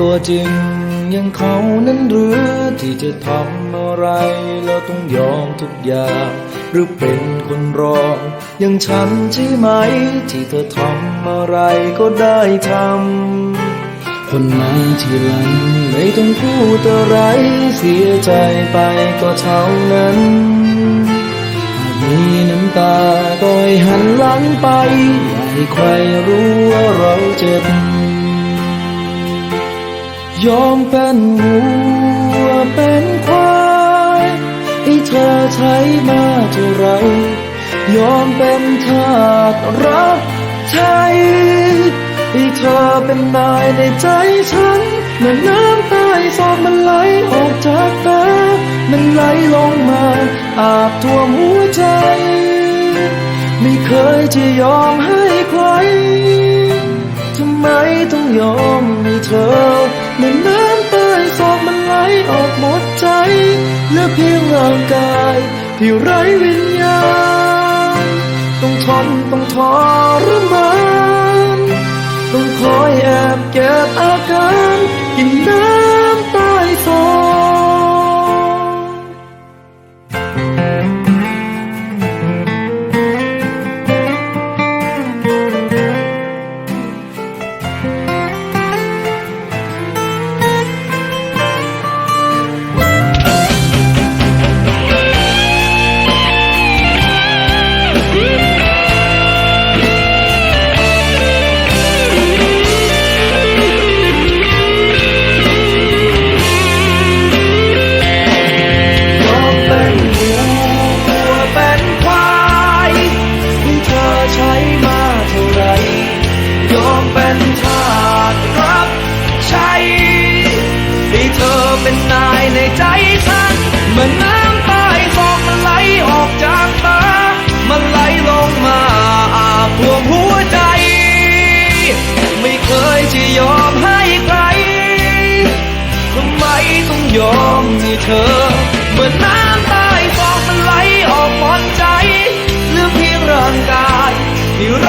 ตัวจริงยังเขานั้นหรือที่จะทำอะไรแล้วต้องยอมทุกอย่าง หรือเป็นคนรองอย่างฉันใช่ไหม ที่เธอทำอะไรก็ได้ทำคนมาทีหลังไม่ต้องพูดอะไรเสียใจไปก็เท่านั้นมีน้ำตาก็ให้หันหลังไปอย่าให้ใครรู้ว่าเราเจ็บ ยอมเป็นวัวเป็นควายให้เธอใช้มาเท่าไร ยอมเป็นทาสรับใช้ให้เธอเป็นนายในใจฉันเมื่อน้ำใต้ซอกมันไหลออกจากตามันไหลลงมา อาบท่วมหัวใจ ไม่เคยจะยอมให้ใครทำไมต้องยอมให้เธอ เมื่อน้ำใต้ศอกมันไหลออกหมดใจเหลือเพียงร่างกายที่ไร้วิญญาณ เธอ เหมือนน้ำใต้ฟองมันไหลออกหมดใจเรื่อเพียงร่างกายที่ไร